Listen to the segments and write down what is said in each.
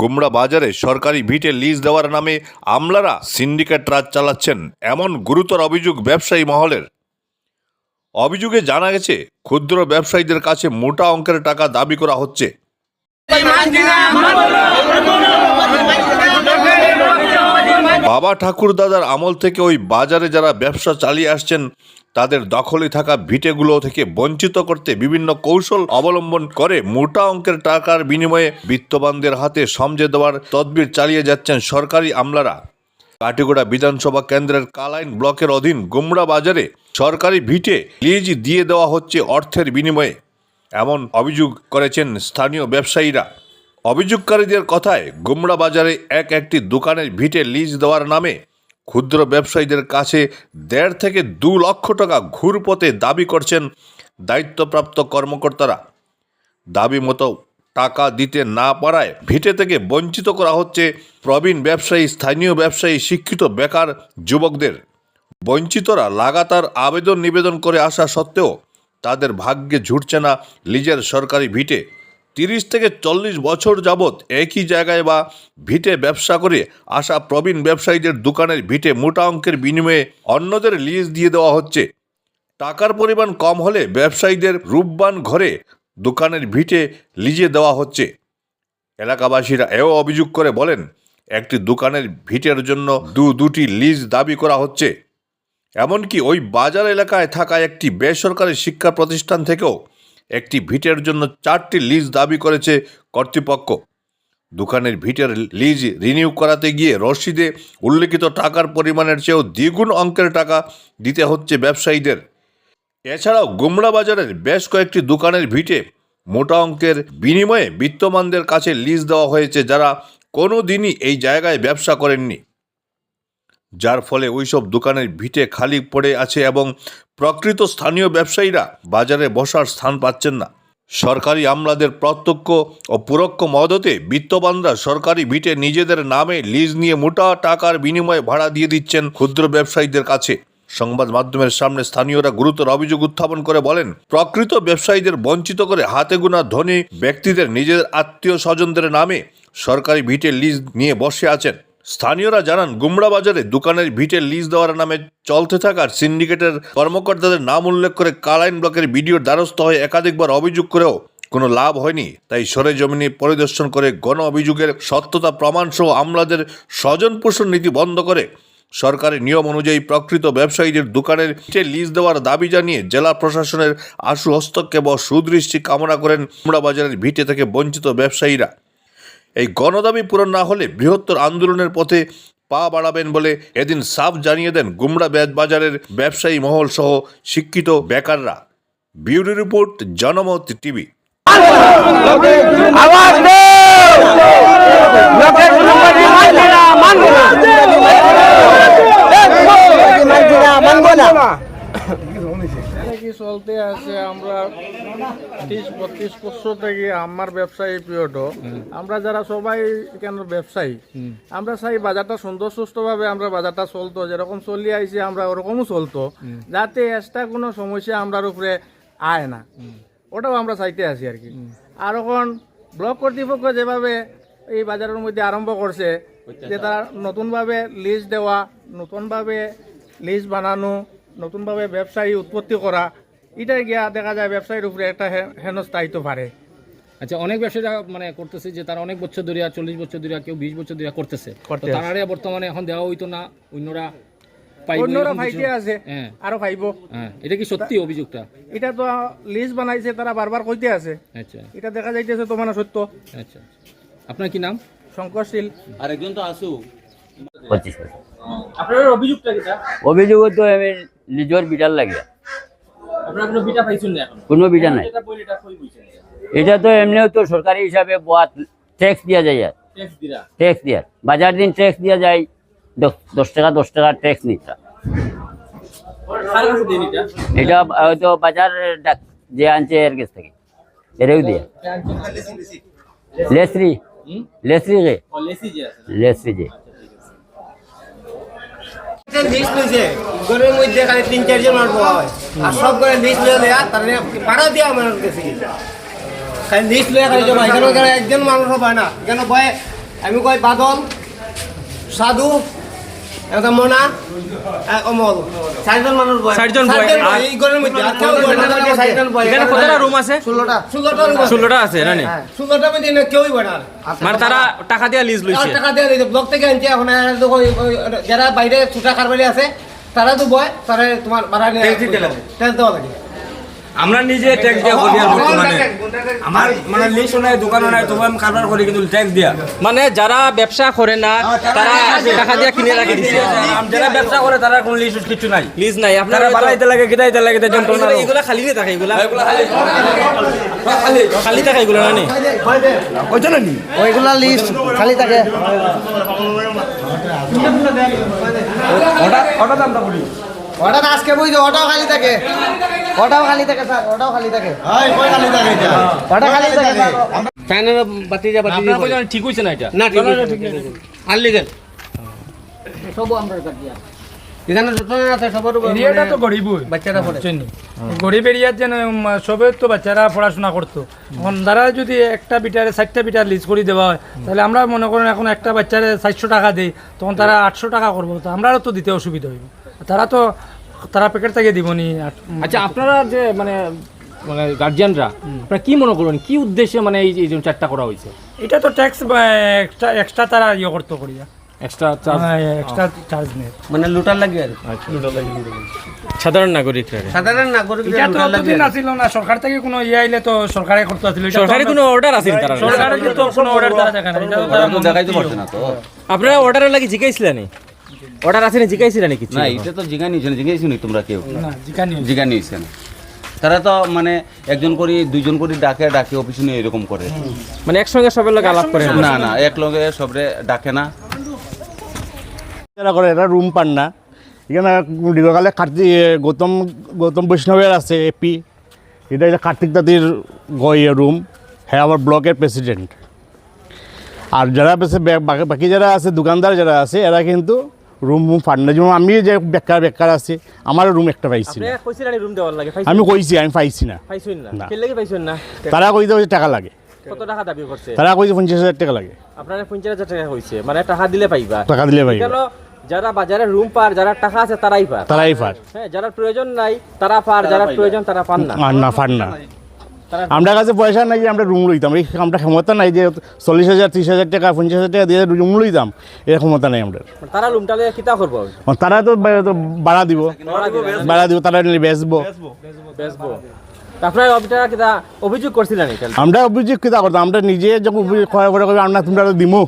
গুমড়া বাজারে সরকারি ভিটে লিজ দেওয়ার নামে আমলারা সিন্ডিকেট রাজ চালাচ্ছেন এমন গুরুতর অভিযোগ ব্যবসায়ী মহলের। অভিযোগে জানা গেছে, ক্ষুদ্র ব্যবসায়ীদের কাছে মোটা অঙ্কের টাকা দাবি করা হচ্ছে। বাবা ঠাকুর দাদার আমল থেকে ওই বাজারে যারা ব্যবসা চালিয়ে আসছেন তাদের দখলে থাকা ভিটেগুলো থেকে বঞ্চিত করতে বিভিন্ন কৌশল অবলম্বন করে মোটা অঙ্কের টাকার বিনিময়ে বিত্তবানদের হাতে সমঝে দেওয়ার তদবির চালিয়ে যাচ্ছেন সরকারি আমলারা। কাটিগোড়া বিধানসভা কেন্দ্রের কালাইন ব্লকের অধীন গুমরা বাজারে সরকারি ভিটে লিজ দিয়ে দেওয়া হচ্ছে অর্থের বিনিময়ে। এমন অভিযোগ করেছেন স্থানীয় ব্যবসায়ীরা। অভিযোগকারীদের কথায় গুমরা বাজারে এক একটি দোকানের ভিটে লিজ দেওয়ার নামে ক্ষুদ্র ব্যবসায়ীদের কাছে দেড় থেকে দু লক্ষ টাকা ঘুরপথে দাবি করছেন দায়িত্বপ্রাপ্ত কর্মকর্তারা। দাবি মতো টাকা দিতে না পারায় ভিটে থেকে বঞ্চিত করা হচ্ছে প্রবীণ ব্যবসায়ী, স্থানীয় ব্যবসায়ী, শিক্ষিত বেকার যুবকদের। বঞ্চিতরা লাগাতার আবেদন নিবেদন করে আসা সত্ত্বেও তাদের ভাগ্যে ঝুটছে না লিজের সরকারি ভিটে। তিরিশ থেকে চল্লিশ বছর যাবৎ একই জায়গায় বা ভিটে ব্যবসা করে আসা প্রবীণ ব্যবসায়ীদের দোকানের ভিটে মোটা অঙ্কের বিনিময়ে অন্যদের লিজ দিয়ে দেওয়া হচ্ছে। টাকার পরিমাণ কম হলে ব্যবসায়ীদের রূপবান ঘরে দোকানের ভিটে লিজে দেওয়া হচ্ছে। এলাকাবাসীরা এও অভিযোগ করে বলেন, একটি দোকানের ভিটের জন্য দু দুটি লিজ দাবি করা হচ্ছে। এমনকি ওই বাজার এলাকায় থাকা একটি বেসরকারি শিক্ষা প্রতিষ্ঠান থেকেও একটি ভিটের জন্য চারটি লিজ দাবি করেছে কর্তৃপক্ষ। দোকানের ভিটের লিজ রিনিউ করাতে গিয়ে রসিদে উল্লেখিত টাকার পরিমাণের চেয়েও দ্বিগুণ অঙ্কের টাকা দিতে হচ্ছে ব্যবসায়ীদের। এছাড়াও গুমরা বাজারের বেশ কয়েকটি দোকানের ভিটে মোটা অঙ্কের বিনিময়ে বিত্তমানদের কাছে লিজ দেওয়া হয়েছে যারা কোনো দিনই এই জায়গায় ব্যবসা করেননি। যার ফলে ওইসব দোকানের ভিটে খালি পড়ে আছে এবং প্রকৃত স্থানীয় ব্যবসায়ীরা বাজারে বসার স্থান পাচ্ছেন না। সরকারি আমলাদের প্রত্যক্ষ ও পরোক্ষ মদতে বিত্তবানরা সরকারি ভিটে নিজেদের নামে লিজ নিয়ে মোটা টাকার বিনিময়ে ভাড়া দিয়ে দিচ্ছেন ক্ষুদ্র ব্যবসায়ীদের কাছে। সংবাদ মাধ্যমের সামনে স্থানীয়রা গুরুতর অভিযোগ উত্থাপন করে বলেন, প্রকৃত ব্যবসায়ীদের বঞ্চিত করে হাতে গোনা ধনী ব্যক্তিদের নিজের আত্মীয় স্বজনদের নামে সরকারি ভিটে লিজ নিয়ে বসে আছেন। স্থানীয়রা জানান, গুমরা বাজারে দোকানের ভিটে লিজ দেওয়ার নামে চলতে থাকার সিন্ডিকেটের কর্মকর্তাদের নাম উল্লেখ করে কালাইন ব্লকের ভিডিওর দ্বারস্থ হয়ে একাধিকবার অভিযোগ করেও কোনো লাভ হয়নি। তাই সরে জমিনে পরিদর্শন করে গণ অভিযোগের সত্যতা প্রমাণসহ আমলাদের স্বজন পোষণ নীতি বন্ধ করে সরকারের নিয়ম অনুযায়ী প্রকৃত ব্যবসায়ীদের দোকানের ভিটে লিজ দেওয়ার দাবি জানিয়ে জেলা প্রশাসনের আশু হস্তক্ষেপ ও সুদৃষ্টি কামনা করেন কুমড়া বাজারের ভিটে থেকে বঞ্চিত ব্যবসায়ীরা। এই গণদাবি পূরণ না হলে বৃহত্তর আন্দোলনের পথে পা বাড়াবেন বলে এদিন সাফ জানিয়ে দেন গুমরা বাজারের ব্যবসায়ী মহল সহ শিক্ষিত বেকাররা বিউরো রিপোর্ট জনমত টিভি না চলতে আছে আমরা ত্রিশ বত্রিশ বছর থেকে আমার ব্যবসায়ী পিরিয়ড। আমরা যারা সবাই কেন ব্যবসায়ী আমরা চাই বাজারটা সুন্দর সুস্থভাবে আমরা বাজারটা চলতো যেরকম চলি আইছে আমরা ওরকমও চলতো যাতে এক্সট্রা কোনো সমস্যা আমরার উপরে আয় না। ওটাও আমরা চাইতে আছি আর কি। আর এখন ব্লক কর্তৃপক্ষ যেভাবে এই বাজারের মধ্যে আরম্ভ করছে যে তারা নতুনভাবে লিজ দেওয়া নতুনভাবে লিজ বানানো নতুনভাবে ব্যবসায়ী উৎপত্তি করা এটাই গিয়া দেখা যায় ব্যবসায়ীর উপরে একটা হে- হেনস্থায়িত্ব বাড়ে আচ্ছা অনেক ব্যবসায়ীরা মানে করতেছে যে তারা অনেক বছর ধরে চল্লিশ বছর ধরে কেউ বিশ বছর ধরে করতেছে। তারা বর্তমানে এখন দেওয়া হইতো না অন্যরা অন্যরা এরকম আছে হ্যাঁ। আরও ফাইব হ্যাঁ এটা কি সত্যি অভিযোগটা? এটা তো লিজ বানাইছে তারা বারবার কইতে আছে। আচ্ছা। এটা দেখা যাইতেছে তো মানে সত্য। আচ্ছা আপনার কি নাম? শঙ্করশীল আরেকজন তো আসুক পঁচিশ বছর। আপনার অভিযোগটা কিটা অভিযোগ তো আমি নিজের বিটার লাগে আপনারা কোনো বিটা নাই। এটা তো এমনিও তো সরকারি হিসাবে ট্যাক্স দিয়া যায় আর ট্যাক্স দিয়া? বাজার দিন ট্যাক্স দিয়া যায় দশ টাকা দশ টাকা ট্যাক্স নিতা এটা? হয়তো বাজার ডাক- যে আনছে এর কাছ থেকে। এরেও দিয়া। লেসরি। লেসরি রে লেসরি যে। লিস্ট লইছে গরের মধ্যে খালি তিন, চারজন মানুষ বলা হয়। সব করে লিস্ট লয়ে দেয়া, তার ভাড়া দিয়া মানুষ গেছে খালি লিস্ট লয়ে খালি জমা। এখানে একজন মানুষও পায় না। কেন বয়ে, আমি কয় বাদল, সাধু একটা মনা এক অমল চারজন মানুষ বয়। চারজন বয়, আর- এই ঘরের মধ্যে চারজন বয় এখানে কতটা রুম আছে? 16টা 16টা রুম আছে। ষোলোটা আছে রানি নি? হ্যাঁ, মধ্যে না কেউই বড় না। মানে তারা টাকা দিয়ে লিজ লইছে। টাকা দিয়ে লইছে ব্লক থেকে আনছে এখন যারা বাইরে ছুটা কারবারি আছে তারা তো বয় তারা তোমার ভাড়া নিয়ে ট্যাক্স দেওয়া লাগে। আমরা নিজে ট্যাক্স দিয়া করি আর বর্তমানে আমার মানে লিস্ট নাই দোকানও নাই তবু আমি কারবার করি কিন্তু ট্যাক্স দিয়া। মানে যারা ব্যবসা করে না তারা টাকা দিয়ে কিনে রাখি দিছে। যারা ব্যবসা করে তারা কোনো লিস্ট কিছু নাই। লিজ নাই আপনারা বাড়াইতে লাগে গিটাইতে লাগে তাই যন্ত্রণা এগুলা- এগুলা খালি নে থাকে এগুলা খালি। থাকে এগুলা না নি। ওইগুলা লিস্ট খালি থাকে। ওটা আজকে বুঝছ ওটাও খালি থাকে। ওটাও খালি থাকে স্যার ওটাও খালি থাকে। খালি থাকে ওটা খালি থাকে ফ্যানের বাতি যা বাতি ঠিক হইছে না এটা? না ঠিক আছে আনলিগেল সব আমরা সবার উপর এরিয়াটা তো বাচ্চারা সবে তো পড়াশোনা করতো। এখন দ্বারা যদি একটা বিটারে ষাটটা বিটার লিজ করে দেওয়া হয় তাহলে আমরা মনে করেন এখন একটা বাচ্চারে চারশো টাকা দেই তখন তারা আটশো টাকা করব। তো আমরাও তো দিতে অসুবিধা হইব। তারা তো তারা প্যাকেট থেকে দিবনি আচ্ছা আপনারা যে মানে মানে গার্জিয়ানরা আপনারা কি মনে করবেন কি উদ্দেশ্যে মানে এই এই যে চারটা করা হয়েছে? এটা তো ট্যাক্স এক্সট্রা এক্সট্রা তারা ইয়ে করতে করিয়া। এক্সট্রা চার্জ এক্সট্রা চার্জ নেই মানে লুটার লাগে আর সাধারণ নাগরিকরা সাধারণ নাগরিক এটা তো আসিল না সরকার থেকে কোনো ইয়ে আইলে তো সরকারে করতে আসিল তো সরকারি কোনো অর্ডার আছে তারা। সরকারের তো কোনো অর্ডার না এটা তো দেখাইতে পারছে না আপনারা অর্ডারের লাগি অর্ডার আছে না জিগাইছিলেন কিছু না এটা তো জিগা নিয়েছে না জিজ্ঞাসি নি তোমরা কেউ? না জিগা নিয়েছে না। তারা তো মানে একজন করে দুইজন করে ডাকে ডাকে অফিসে নিয়ে এরকম করে। মানে একসঙ্গে সবের লোক আলাপ করে? না না এক লগে সবরে ডাকে না। যারা করে এরা রুম পান না। এখানে দীর্ঘকালে কার্তিক গৌতম গৌতম বৈষ্ণবের আছে এপি এটা কার্তিক দাদির গই রুম। হ্যাঁ আমার ব্লকের প্রেসিডেন্ট। আর যারা বাকি যারা আছে দোকানদার যারা আছে এরা কিন্তু রুম পান না। যেমন আমি যে বেকার বেকার আছে আমার রুম একটা পাইছি না। রুম দেওয়ার লাগে আমি কইছি আমি পাইছি না। পাইছেন না? না। কে লাগি পাইছেন না? তারা কইতে হচ্ছে টাকা লাগে। কত টাকা দাবি করছে? তারা কইছে পঞ্চাশ হাজার টাকা লাগে। আপনার পঞ্চাশ হাজার টাকা হইছে মানে টাকা দিলে পাইবা। টাকা দিলে পাই কেন যারা বাজারে রুম পার যারা টাকা আছে তারাই পার। তারাই পার। হ্যাঁ যারা প্রয়োজন নাই তারা পার যারা প্রয়োজন তারা পান না। আর না পার না। আমরা কাছে পয়সা নাই যে আমরা রুম লইতাম। এই আমরা ক্ষমতা নাই যে চল্লিশ হাজার ত্রিশ হাজার টাকা পঞ্চাশ হাজার টাকা দিয়ে রুম লইতাম এর ক্ষমতা নাই আমরা তারা রুমটা লিয়ে কিতা করব তারা তো বা- তো ভাড়া দিব। ভাড়া দিব তারা বেচবো। বেচবো আপনার অভিটা কিতা অভিযোগ করছিলেন আমরা অভিযোগ কিতা করতাম আমরা নিজে যখন অভিযোগ করা করে আমরা তোমরা দিমু।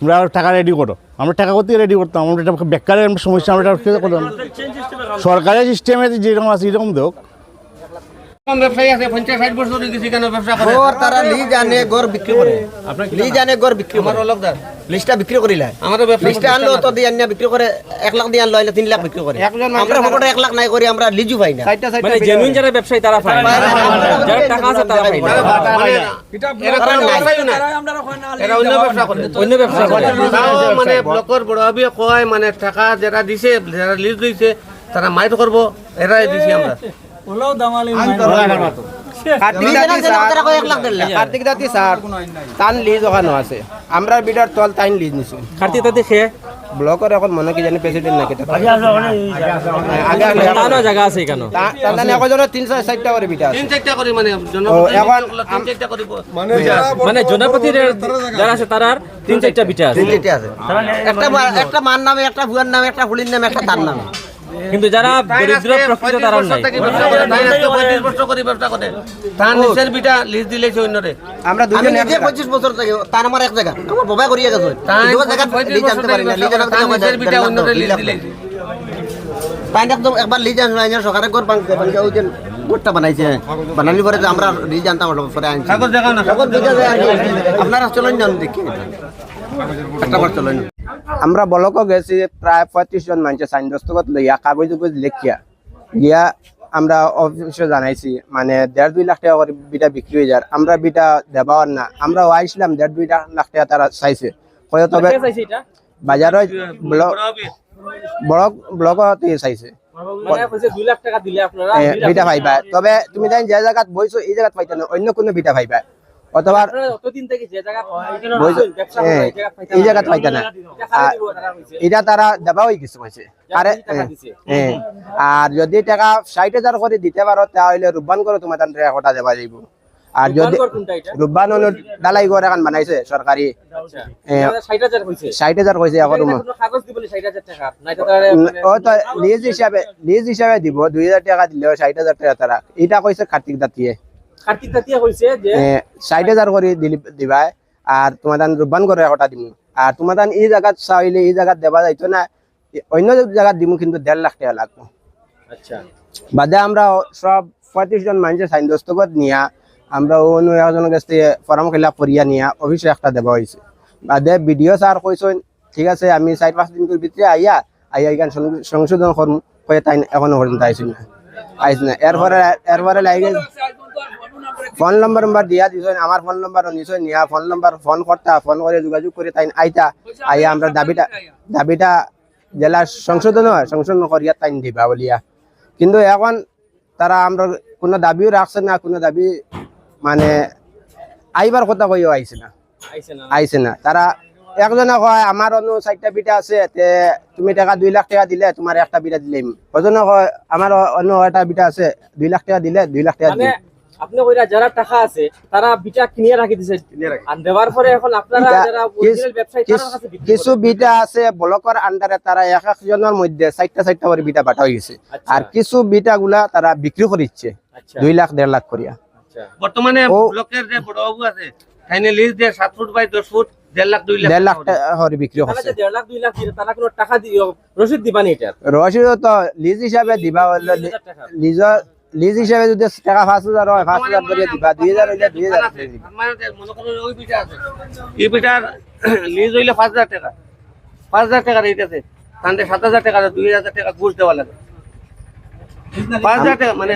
তোমরা টাকা রেডি করো। আমরা টাকা করতে রেডি করতাম? আমরা বেকারের আমরা সমস্যা আমরা করতাম। সরকারের সিস্টেমে যেরকম আছে এরকম দেখ ব্যবসায়ী আছে পঞ্চাশ ষাট বছর কেন ব্যবসা করে। গড় তারা লিজ আনে গড় বিক্রি করে। লিজ আনে গড় বিক্রি করে। অলকদার লিজটা বিক্রি করিলা। আমাদের ব্যবসা আনলো তো দিয়ে আনিয়া বিক্রি করে এক লাখ দিয়ে আনলো আইলে তিন লাখ বিক্রি করে। আমরা এক লাখ নাই করি আমরা লিজু পাই না। চারটা চারটা মানে জেনুইন যারা ব্যবসায়ী তারা পায় যারা টাকা আছে তারা পায় এরা কোনো ব্যবসায়ী না। এরা অন্য ব্যবসা করে। অন্য ব্যবসা করে। মানে ব্লকের বড় কয় মানে টাকা যারা দিছে যারা লিজ দিছে তারা মাইট করব এরাই দিছি আমরা। কার্তিক দাতি স্যার তান লিজ ওখানে আছে। আমরা বিডার তল তাইন লিজ নিছি। কার্তিক তাতে খেয়ে ব্লকের এখন মনে কি জানি প্রেসিডেন্ট নাকি আগে আগে জায়গা আছে কেন তাহলে একজনের তিন চারটা করে বিটা তিন চারটা করে মানে এখন করিব মানে জনপতি যারা আছে। তারার তিন চারটা বিটা আছে। একটা একটা মান নামে একটা ভুয়ার নামে একটা হুলির নামে একটা তার নামে। কিন্তু যারা দরিদ্র প্রকৃত তারা নাই আমরা আমি নিজে পঁচিশ বছর থেকে তার আমার এক জায়গা আমার বাবা করিয়া গেছে। দুটো জায়গা লিজ আনতে পারি না লিজ আনতে পারি না তাই একদম একবার লিজ আনলো আইনা সরকারে ঘর ভাঙতে ভাঙতে ওই যে গোটটা বানাইছে। বানালি পরে আমরা লিজ পরে আনছি। আপনারা চলেন যান দেখি। একটা বার চলেন। আমরা বলক গেছি প্রায় পঁয়ত্রিশ জন মানুষের সাইন দস্তখত লইয়া কাগজ উগজ লেখিয়া। গিয়া আমরা অফিসে জানাইছি মানে দেড় দুই লাখ টাকা করে বিটা বিক্রি হয়ে যায় আমরা বিটা দেবাওয়ার না। আমরা আইছিলাম দেড় দুই লাখ টাকা তারা চাইছে। কয় তবে বাজারত ব্লক বড় ব্লক চাইছে। মানে কইছে 2 লাখ টাকা দিলে আপনারা। এ, বিটা পাইবা তবে তুমি জানি যে জায়গাত বইছো এই জায়গাত পাইতা না অন্য কোনো বিটা পাইবা অথবা আপনারা অতদিন থেকে যে জায়গা এখানে বই- আছেন, ব্যবসা করেন, হ্যাঁ, এই জায়গা পাইতে না। এটা তারা দেবা হয়ে গেছে কইছে। আরে টাকা হ্যাঁ। হ্যাঁ। আর যদি টাকা ষাট হাজার করে দিতে পারো তাহলে রূপবান করে তোমার তান টাকা কটা দেবা যাইব। আর যদি রূপবান কোনটা হলো ডালাই ঘর এখন বানাইছে সরকারি। আচ্ছা। হ্যাঁ। এটা 60,000 কইছে। ষাট হাজার কইছে এখন এটা রুম কোনো কাগজ দিবলে 60,000 টাকা। না এটা তারা মানে- ও তো লিজ হিসাবে লিজ হিসাবে দিব দুই হাজার টাকা দিলেও ষাট হাজার টাকা তারা। এটা কইছে কার্তিক দাঁতিয়ে। কার্তিক দাতিয়া কইছে যে করে দিলি দিবাই আর তোমার দান রূপবান করে একটা দিমু। আর তোমার দান এই জায়গাত চাইলে এই জায়গাত দেবা যাইতো না অন্য জায়গাত দিমু কিন্তু দেড় লাখ টাকা লাগবো। আচ্ছা। বাদে আমরা সব পঁয়ত্রিশ জন মানুষের সাইন দস্তখত নিয়া আমরা অন্য একজনের কাছ থেকে লাভ করিয়া নিয়া অফিসে একটা দেওয়া হয়েছে বাদে বিডিও স্যার কইছেন ঠিক আছে আমি চার পাঁচ দিন ভিতরে আইয়া আইয়া এখান সংশোধন করম কয়ে তাই এখনও পর্যন্ত আইসি না। আইস না। এরপরে এরপরে লাগে ফোন নম্বর নম্বর দিয়া দিছেন আমার ফোন নম্বর নিশ্চয় নিয়া ফোন নম্বর ফোন করতা ফোন করে যোগাযোগ করে তাই আইতা আইয়া আমরা দাবিটা দাবিটা জেলা সংশোধন হয় সংশোধন করিয়া তাই দিবা বলিয়া কিন্তু এখন তারা আমরা কোনো দাবিও রাখছে না কোনো দাবি মানে আইবার কথা কইও আইছে না। আইছে না। তারা একজনে কয় আমার অন্য চারটা বিটা আছে তে তুমি টাকা দুই লাখ টাকা দিলে তোমার একটা বিটা দিলেম ওজনে কয় আমার অন্য একটা বিটা আছে দুই লাখ টাকা দিলে দুই লাখ টাকা মানে দিলে আপনি কইরা যারা টাকা আছে তারা বিটা কিনিয়ে রাখি দিছে। আর দেওয়ার পরে এখন আপনারা যারা অরিজিনাল ব্যবসায়ী তাদের কাছে বিক্রি কিছু বিটা আছে ব্লকের আন্ডারে তারা এক একজনের মধ্যে চারটা চারটা করে বিটা বাটা হয়ে গেছে আচ্ছা। আর কিছু বিটা গুলা তারা বিক্রি করিচ্ছে আচ্ছা। দুই লাখ দেড় লাখ করিয়া। আচ্ছা। বর্তমানে ব্লকের যে বড়বাবু আছে তাইনে লিজ দিয়ে সাত ফুট বাই দশ ফুট তারা লিজ হিসাবে দিবা। লিজর লিজ হিসাবে যদি টাকা পাঁচ হাজার হয় পাঁচ হাজার করে দিবা দুই হাজার হইলে দুই হাজার দিবা। মানে মনে করুন ওই বিটা আছে। এই বিটার লিজ হইলে পাঁচ হাজার টাকা। পাঁচ হাজার টাকা রেট আছে। তাহলে সাত হাজার টাকা দুই হাজার টাকা ঘুষ দেওয়া লাগে। পাঁচ হাজার টাকা মানে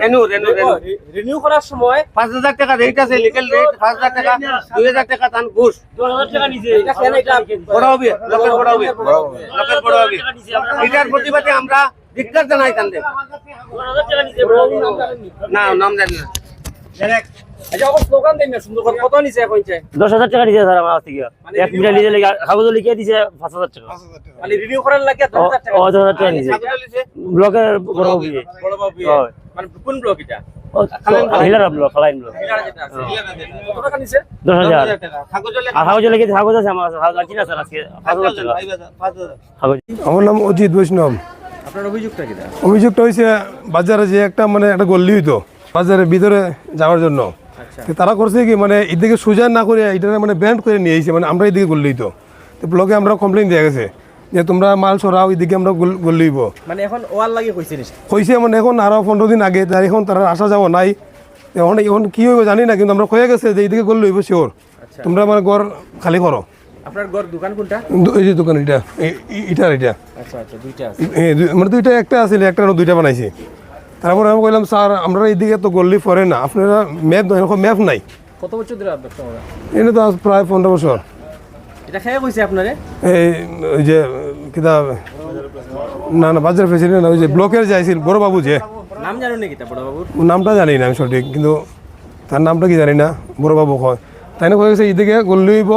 রেনু রেনু রেনু রিনিউ করার সময় পাঁচ হাজার টাকা রেট আছে লিগেল রেট পাঁচ হাজার টাকা দুই হাজার টাকা তান ঘুষ। দশ টাকা নিছে এটা কেন এটা বড় হবে? লোকের বড় হবে? লোকের বড় হবে। এটার প্রতিবাদে আমরা ধিক্কার জানাই তাদের নাম না জানি না। আচ্ছা দশ হাজার টাকা দিছে স্যার থেকে। মানে এক মিটার কাগজ লিখে দিছে পাঁচ হাজার টাকা। মানে ও দশ হাজার টাকা নিছে ব্লকের বড় বাবু মানে কোন ব্লক এটা? আমার নাম অজিত বৈষ্ণব। আপনার অভিযোগটা কি অভিযোগটা হয়েছে বাজারে যে একটা মানে একটা গল্লি হইতো বাজারের ভিতরে যাওয়ার জন্য। তারা করছে কি মানে এদিকে সোজা না করে এটা মানে ব্যান্ড করে নিয়ে এসেছে মানে আমরা এদিকে গল্লি হইতো। তো ব্লকে আমরা কমপ্লেন দেওয়া গেছে যে তোমরা মাল সরাও এদিকে আমরা গল্লি হইব। মানে এখন ওয়াল লাগে কইছে কইছে মানে এখন আরও পনেরো দিন আগে তার এখন তারা আসা যাওয়া নাই। এখন এখন কি হইব জানি না কিন্তু আমরা কয়ে গেছে যে এইদিকে গল্লি হইব শিওর। তোমরা মানে ঘর খালি করো। আপনার ঘর দোকান কোনটা? এই যে দোকান এটা এটার এটা আচ্ছা আচ্ছা দুইটা আছে। মানে দুইটা একটা আছে একটা দুইটা বানাইছি। তারপরে আমি কইলাম স্যার আমরা এইদিকে তো গল্লি পরে না আপনারা ম্যাপ এরকম ম্যাপ নাই। কত বছর ধরে ব্যবসা এনে তো প্রায় পনেরো বছর। এটা খেয়ে কইছে আপনারে? এই ওই যে কিতা না না বাজার প্রেসিডেন্ট না ওই যে ব্লকের যাইছিল বড় বাবু যে। নাম জানেন নাকি তা বড় বাবুর? নামটা জানি না আমি সঠিক কিন্তু তার নামটা কি জানি না বড় বাবু কয়। তাই না কয়ে গেছে এদিকে গল্লি হইব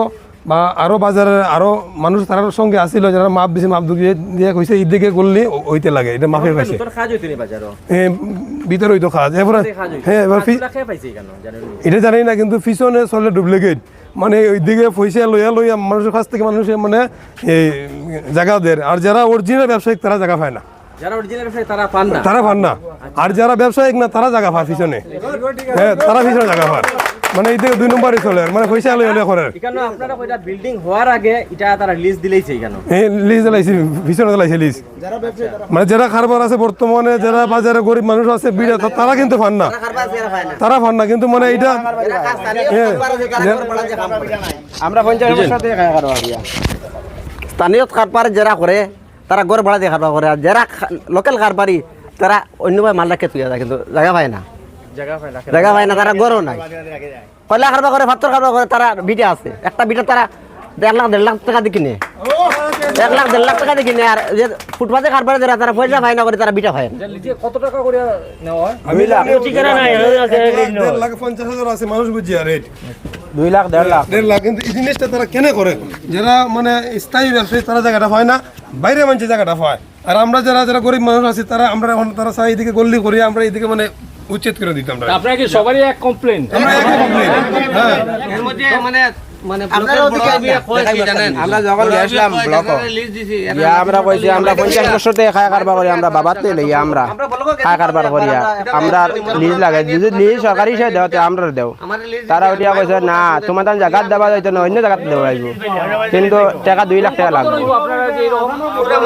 বা আরও বাজারে আরও মানুষ তার সঙ্গে আসছিল যারা মাপ দিছে মাপ দিয়ে দিয়ে কইছে এদিকে করলে ওইতে লাগে এটা মাপে পাইছে। এ, ভিতরে যায় এবারে কাজ হইতো। হ্যাঁ এবার? এটা জানি না কিন্তু পিছনে চলে ডুপ্লিকেট। মানে ওই দিকে পয়সা লইয়া লইয়া মানুষের কাছ থেকে মানুষের মানে এই জায়গা দেয় আর যারা অরিজিনাল ব্যবসায়িক তারা জায়গা পায় না। তারা পান না। আর যারা ব্যবসায়িক না তারা জায়গা পায় পিছনে। হ্যাঁ তারা পিছনে জায়গা পায়। মানে এই দুই নম্বরই চলে মানে পয়সা লইয়া লইয়া করে এখানে আপনারা কইটা বিল্ডিং হওয়ার আগে এটা তারা লিজ দিলেইছে এখানে এই লিজ জ্বালাইছি পিছনে জ্বালাইছে লিজ মানে যারা খারবার আছে বর্তমানে যারা বাজারে গরিব মানুষ আছে বিড়া তারা কিন্তু পান না। তারা পান না। কিন্তু মানে এটা হ্যাঁ আমরা খাওয়া করিয়া। স্থানীয় কারবার যারা করে তারা ঘর ভাড়া দিয়ে কারবার করে আর যারা লোকাল কারবারি তারা অন্যভাবে মাল রাখে তুই যায় কিন্তু জায়গা পায় না। জায়গা পায় না তারা গরও নাই। কয়লা কারবার করে ভাত্তর কারবার করে তারা বিটা আছে। একটা বিটা তারা দেড় লাখ দেড় লাখ টাকা দিয়ে কিনে। এক লাখ দেড় লাখ টাকা দেখি নেই আর যে ফুটপাতে কারবার যারা তারা পয়সা পায় না করে তারা বিটা পায় না। যে লিজে কত টাকা করে নেওয়া হয়? নাই লাখ পঞ্চাশ হাজার আছে মানুষ বুঝি আর রেট দুই লাখ দেড় লাখ। দেড় লাখ কিন্তু এই জিনিসটা তারা কেন করে? যারা মানে স্থায়ী ব্যবসায়ী তারা জায়গাটা পায় না বাইরে মানুষ জায়গাটা হয় আর আমরা যারা যারা গরিব মানুষ আছি তারা আমরা এখন তারা চাই এদিকে গল্লি করি আমরা এদিকে মানে উচ্ছেদ করে দিতাম আপনাকে কি সবারই এক কমপ্লেন আমরা। হ্যাঁ। এর মধ্যে মানে মানে আপনারাও ব্লকের দিকে বড় বিয়ে কয় কি জানেন আমরা যখন গেছিলাম ব্লক লিস্ট দিছি ইয়া আমরা কইছি আমরা পঞ্চাশ বছর থেকে খায় কারবার করি আমরা বাবার তো লইয়া আমরা খায় কারবার করিয়া আমরা লিজ লাগে যদি লিজ সরকারি হিসেবে দেওয়া আমরা দেও তারা কইছে না তোমার তার জায়গা দেওয়া যাইতো না অন্য জায়গাতে দেওয়া যাইব কিন্তু টাকা দুই লাখ টাকা লাগবে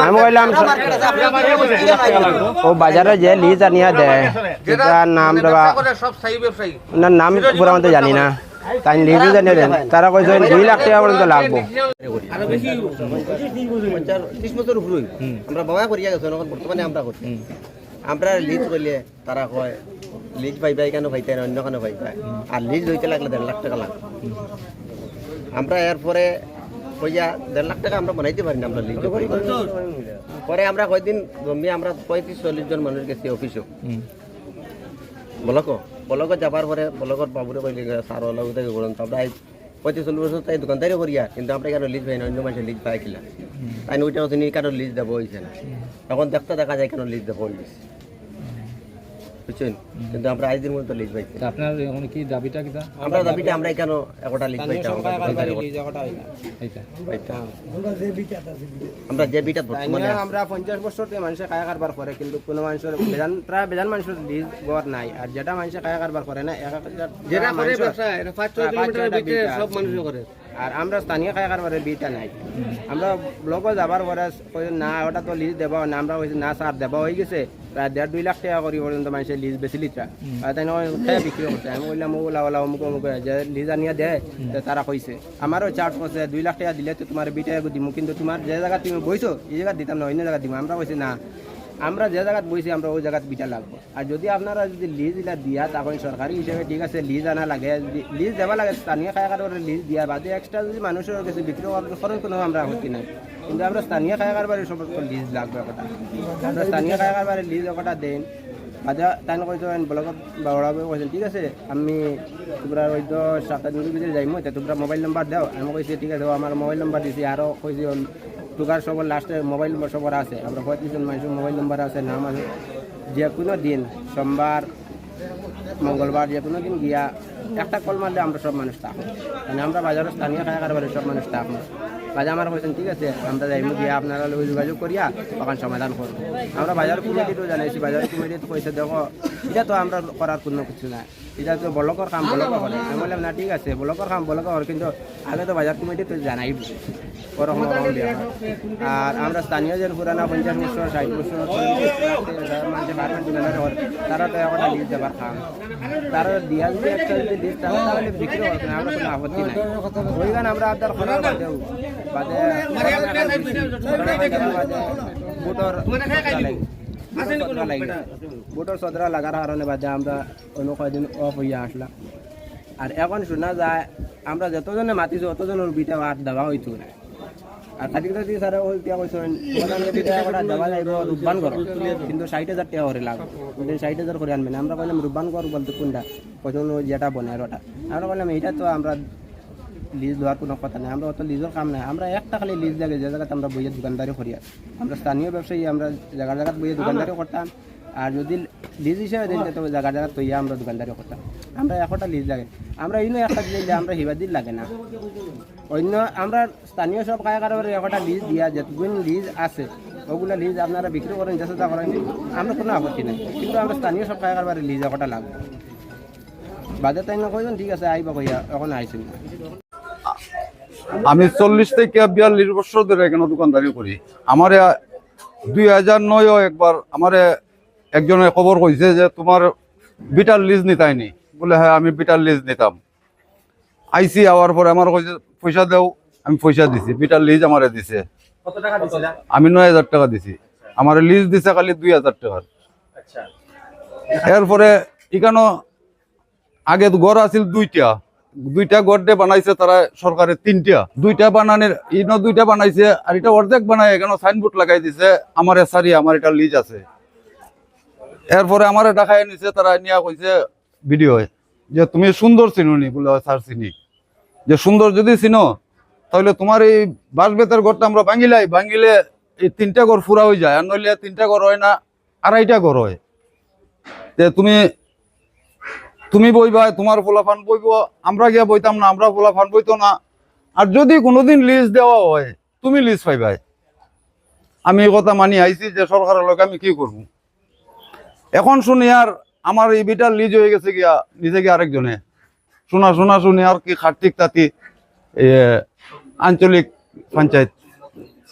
আমি কইলাম ও বাজারে যে লিজ আনিয়া দেয় নাম দেওয়া নাম পুরো মতো জানি না তাই লিজও জানিয়ে দেন। তারা কইছে দুই লাখ টাকা পর্যন্ত লাগবো আরও বেশি ত্রিশ বছর উপরে আমরা বাবা করিয়া গেছো এখন বর্তমানে আমরা করছি আমরা লিজ করলে তারা কয় লিজ পাই পাই কেন পাইতে অন্য কেন পাই পাই আর লিজ হইতে লাগলে দেড় লাখ টাকা লাগবে। আমরা এরপরে কইয়া দেড় লাখ টাকা আমরা বানাইতে পারি না আমরা লিজ পরে আমরা কয়দিন জমি আমরা পঁয়ত্রিশ চল্লিশ জন মানুষ গেছি অফিসও। বলক বলক যাবার পরে বলকর বাবুরে কইলে সার অলগ থেকে করুন আমরা আজ পঁচিশ চল্লিশ বছর তাই দোকানদারি করিয়া কিন্তু আমরা কেন লিজ পাই না অন্য মানুষের লিজ পাই কিনা? তাই ওইটা হচ্ছে কেন লিজ দেবো হয়েছে না। এখন দেখতে দেখা যায় কেন লিজ দেবো হয়েছে বুঝছেন? কিন্তু আমরা আজ দিন মতো লিজ পাইছি। আপনার এখন কি দাবিটা কিটা আমরা দাবিটা আমরা কেন একটা লিজ পাইতাম আমরা যে বিটা বর্তমানে আমরা পঞ্চাশ বছর থেকে মানুষে কায়া কারবার করে কিন্তু কোনো মানুষের বেজান প্রায় বেজান মানুষের লিজ গড় নাই। আর যেটা মানুষে কায়া কারবার করে না এক হাজার যেটা করে ব্যবসা এটা পাঁচ ছয় হ্যাঁ, ভিতরে সব মানুষ করে আর আমরা স্থানীয় খায় কারবারের বিটা নাই। আমরা ব্লকও যাবার পরে না, ওটা তো লিজ দেবা না। আমরা কইছি, না স্যার দেবা। হয়ে গেছে। প্রায় দেড় দুই লাখ টাকা করি পর্যন্ত মানুষের লিজ বেশি লিটা আর তাই খেয়ে বিক্রি করছে আমি বললাম ওলা ওলা অমুক অমুক, যে লিজ আনিয়া তো তারা কইছে। আমারও চার্জ করছে দুই লাখ টাকা দিলে, তো তোমার বিটা দিমু। কিন্তু তোমার যে জায়গা তুমি বইছো এই জায়গা দিতাম না অন্য জায়গা দিমু। আমরা কইছি, না আমরা যে জায়গাত বইছি, আমরা ওই জায়গাত বিটা লাগবো আর যদি আপনারা যদি লিজ দিয়া, তখন সরকারি হিসেবে ঠিক আছে, লিজ আনা লাগে। লিজ দেওয়া লাগে, স্থানীয় খায়াকার লিজ দিয়া বাদে এক্সট্রা যদি মানুষের কাছে বিক্রি করার করেন কোনো আমরা আপত্তি নাই। কিন্তু আমরা স্থানীয় খায়াকার সব লিজ লাগবে একটা আমরা স্থানীয় খায়াকার লিজ একটা দেন। বাদে তাই কইতো ব্লকত বাবুরাবে কইছেন ঠিক আছে, আমি তোমরা ওই তো সাতান্ন ভিতরে যাইমো তোমরা মোবাইল নাম্বার দাও। আমি কইছি ঠিক আছে আমার মোবাইল নাম্বার দিছি আরও কইছি তোকার সবার লাস্টে মোবাইল নম্বর সবার আছে। আমরা পঁয়ত্রিশ জন মানুষের মোবাইল নাম্বার আছে, নাম আছে। যে কোনো দিন, সোমবার, মঙ্গলবার, যে কোনো দিন গিয়া একটা কল মারলে আমরা সব মানুষ থাকব মানে আমরা বাজারের স্থানীয় খায় কারবারে সব মানুষ থাকব বাজার আমার বলছেন, ঠিক আছে, আমরা যাইমু গিয়া আপনারা লগে যোগাযোগ করিয়া তখন সমাধান করব। আমরা বাজার কমিটিও জানাইছি, বাজার কমিটি তো কইছে দেখো এটা তো আমরা করার কোনো কিছু নাই। এটা তো বলকর কাম বলকর করে আমি বললাম না ঠিক আছে বলকর কাম বলকর করে কিন্তু আগে তো বাজার কমিটি তো জানাইব ওরকম। আর আমরা স্থানীয় যে পুরানা পঞ্চাশ বছর ষাট বছর হয় তারা তো একটা লিজ দেবার খাম তারা দিয়া যদি একটা যদি লিজ তারা তাহলে বিক্রি করবে না আমরা কোনো আপত্তি নাই। ওই গান আমরা আপনার খবর বাদেও বাদে বুটর বুটর সদরা লাগার কারণে বাদে আমরা অন্য কয়দিন অফ হইয়া আসলাম আর এখন শোনা যায় আমরা যতজনে মাতিছো অতজনের বিটা আর দেওয়া হইতো না আর কাটি কাটি স্যার ওই পিয়া কইছেন দেওয়া যাইব রূপবান করো কিন্তু ষাট হাজার টাকা করে লাগবে ষাট হাজার করে আনবেন আমরা কইলাম রূপবান কর বলতে কোনটা কইছেন যেটা বনের ওটা আমরা বললাম এটা তো আমরা লিজ দেওয়ার কোনো কথা নেই। আমরা অত লিজের কাম নাই। আমরা একটা খালি লিজ লাগে যে জায়গাতে আমরা বইয়ের দোকানদারি করি আমরা স্থানীয় ব্যবসায়ী, আমরা জায়গা জায়গাত বইয়ের দোকানদারি করতাম। আর যদি লিজ হিসেবে দিন তো জায়গা জায়গা তৈয়া আমরা দোকানদারি করতাম। আমরা একটা লিজ লাগে আমরা ইনো একটা দিলে আমরা হিবা দিন লাগে না। অন্য আমরা স্থানীয় সব খায় কারবার একটা লিজ দিয়া যতগুণ লিজ আছে, ওগুলা লিজ আপনারা বিক্রি করেন চেষ্টা করেন, আমরা কোনো আপত্তি নাই। কিন্তু আমরা স্থানীয় সব কারবার লিজ একটা লাগবে। বাদে তাই না ঠিক আছে আইবা কইয়া এখন আইসেন আমি চল্লিশ থেকে বিয়াল্লিশ বছর ধরে এখানে দোকানদারি করি। আমার দুই হাজার নয়ও একবার আমার একজনে খবর কইছে যে তোমার বিটার লিজ নিতাইনি। বলে হ্যাঁ আমি বিটার লিজ নিতাম। আইসি আওয়ার পরে আমার কইছে পয়সা দেও। আমি পয়সা দিছি বিটার লিজ আমারে দিছে। আমি নয় হাজার টাকা দিছি। আমার লিজ দিছে খালি দুই হাজার টাকার। আচ্ছা। এরপরে এখানো আগে ঘর আছিল দুইটা। দুইটা গড্ডে বানাইছে তারা সরকারের তিনটা। দুইটা বানানোর ইনো দুইটা বানাইছে আর এটা অর্ধেক বানাই কেন সাইনবোর্ড লাগাই দিছে আমার এসারি আমার এটা লিজ আছে। এরপরে আমার দেখাই নিছে তারা নিয়া কইছে ভিডিও যে তুমি সুন্দর চিনুনি বলে "হয়, স্যার চিনি। যে সুন্দর যদি চিনো তাহলে তোমার এই বাঁশ বেতের ঘরটা আমরা ভাঙিলাই ভাঙিলে এই তিনটা ঘর ফুরা হয়ে যায় আর নইলে তিনটা ঘর হয় না আড়াইটা ঘর হয়। তে তুমি তুমি বইবা তোমার ফোলাফান বইব আমরা গিয়া বইতাম না আমরা ফোলাফান বইতো না। আর যদি কোনোদিন লিজ দেওয়া হয় তুমি লিজ পাইবাই। আমি এই কথা মানি আইছি যে সরকারের লোক আমি কি করব? এখন শুনি আর আমার এই বিটার লিজ হয়ে গেছে গিয়া নিজে গিয়ে আরেকজনে। শোনা শোনা শুনি আর কি খার্তিক তাঁতি আঞ্চলিক পঞ্চায়েত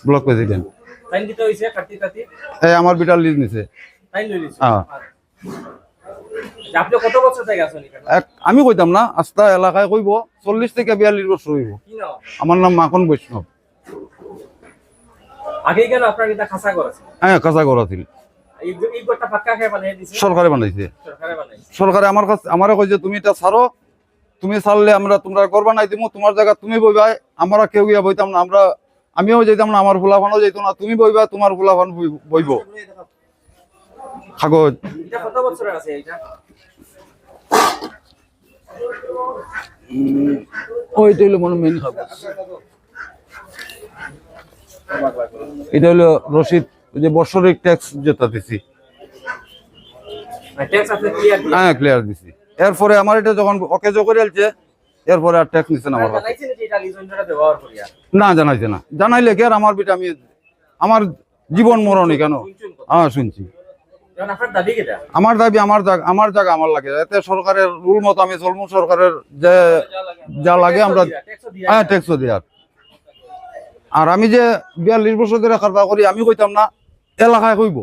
ব্লক প্রেসিডেন্ট। আমার বিটার লিজ নিছে। হ্যাঁ। আপনি কত বছর থেকে আছেন আমি কইতাম না আস্থা এলাকায় কইব চল্লিশ থেকে বিয়াল্লিশ বছর হইব। আমার নাম মাখন বৈষ্ণব। আগে কেন আপনার এটা খাসা হ্যাঁ সরকারে বানাইছে। সরকারে আমার কাছে তুমি এটা ছাড়ো তুমি ছাড়লে আমরা তোমরা ঘর বানাই দিব তোমার জায়গা তুমি বইবাই আমরা কেউ গিয়া বইতাম না আমরা আমিও যেতাম না আমার ফুলাফানও যেত না তুমি বইবা তোমার ফুলাফান বই- বইব কাগজ ওইটা হইল মনে মেন কাগজ এটা হলো ওই যে বৎসরিক ট্যাক্স যেটা দিছি ক্লিয়ার হ্যাঁ ক্লিয়ার দিছি। এরপরে আমার এটা যখন অকেজ করে এলছে এরপরে আর ট্যাক্স নিছে না আমার না জানাইছে না। জানাইলে কি আর আমার বিটা আমি আমার জীবন মরণই কেন? হ্যাঁ শুনছি কারণ আপনার দাবি কেটা আমার দাবি আমার জায়গা আমার জায়গা আমার লাগে। এতে সরকারের রুল মতো আমি চলবো সরকারের যে যা লাগে আমরা হ্যাঁ ট্যাক্সও দেওয়ার আর আমি যে বিয়াল্লিশ বছর ধরে খারবা করি আমি কইতাম না এলাকায় কইব।